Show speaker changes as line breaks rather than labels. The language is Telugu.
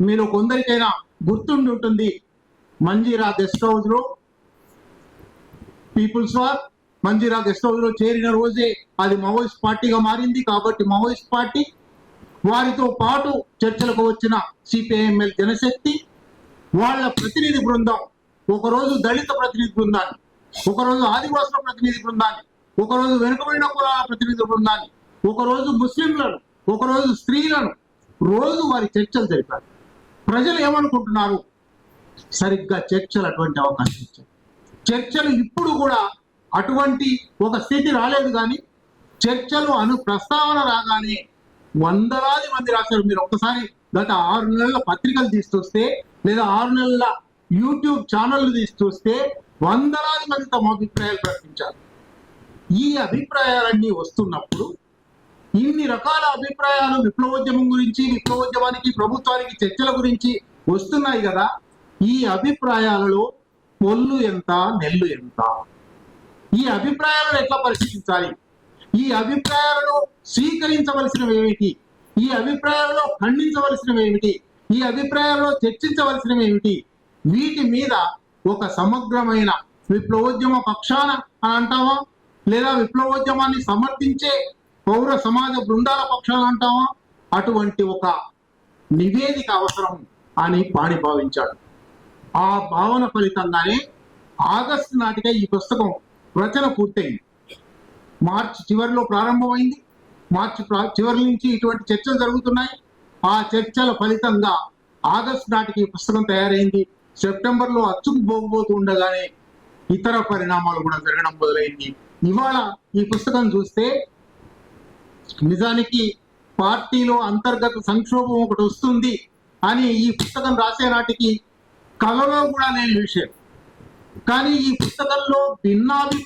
మీరు కొందరికైనా గుర్తుండి ఉంటుంది. మంజీరా గెస్ట్ హౌస్లో పీపుల్స్ వార్. మంజీరా గెస్ట్ హౌస్లో చేరిన రోజే అది మావోయిస్ట్ పార్టీగా మారింది. కాబట్టి మావోయిస్ట్ పార్టీ వారితో పాటు చర్చలకు వచ్చిన సిపిఐఎంఎల్ జనశక్తి వాళ్ళ ప్రతినిధి బృందం. ఒకరోజు దళిత ప్రతినిధి బృందాన్ని ఒకరోజు ఆదివాసుల ప్రతినిధి బృందాన్ని ఒకరోజు వెనుకబడిన కులాల ప్రతినిధి బృందాన్ని ఒకరోజు ముస్లింలను ఒకరోజు స్త్రీలను రోజు వారి చర్చలు జరిపారు. ప్రజలు ఏమనుకుంటున్నారు? సరిగ్గా చర్చలు అటువంటి అవకాశం ఇచ్చారు. చర్చలు ఇప్పుడు కూడా అటువంటి ఒక స్థితి రాలేదు కానీ చర్చలు అను ప్రస్తావన రాగానే వందలాది మంది రాశారు. మీరు ఒక్కసారి గత ఆరు నెలల పత్రికలు తీస్తూస్తే లేదా ఆరు నెలల యూట్యూబ్ ఛానళ్ళు తీస్తూస్తే వందలాది మంది తమ అభిప్రాయాలు ప్రకటించారు. ఈ అభిప్రాయాలన్నీ వస్తున్నప్పుడు ఇన్ని రకాల అభిప్రాయాలు విప్లవోద్యమం గురించి విప్లవోద్యమానికి ప్రభుత్వానికి చర్చల గురించి వస్తున్నాయి కదా. ఈ అభిప్రాయాలలో పొల్లు ఎంత నెల్లు ఎంత? ఈ అభిప్రాయాలను ఎట్లా పరిశీలించాలి? ఈ అభిప్రాయాలను స్వీకరించవలసినవి ఏమిటి? ఈ అభిప్రాయాలలో ఖండించవలసినవి ఏమిటి? ఈ అభిప్రాయాలలో చర్చించవలసినవి ఏమిటి? వీటి మీద ఒక సమగ్రమైన విప్లవోద్యమ పక్షాన అని అంటావా? లేదా విప్లవోద్యమాన్ని సమర్థించే పౌర సమాజ బృందాల పక్షాలు అంటావా? అటువంటి ఒక నివేదిక అవసరం అని పాణి భావించాడు. ఆ భావన ఫలితంగానే ఆగస్టు నాటిగా ఈ పుస్తకం రచన పూర్తయింది. మార్చి చివరిలో ప్రారంభమైంది. మార్చి చివరి నుంచి ఇటువంటి చర్చలు జరుగుతున్నాయి. ఆ చర్చల ఫలితంగా ఆగస్టు నాటికి ఈ పుస్తకం తయారైంది. సెప్టెంబర్లో అచ్చుకు పోకపోతూ ఉండగానే ఇతర పరిణామాలు కూడా జరగడం మొదలైంది. ఇవాళ ఈ పుస్తకం చూస్తే నిజానికి పార్టీలో అంతర్గత సంక్షోభం ఒకటి వస్తుంది అని ఈ పుస్తకం రాసే నాటికి కలలో కూడా లేని విషయం కానీ ఈ పుస్తకంలో భిన్నాభి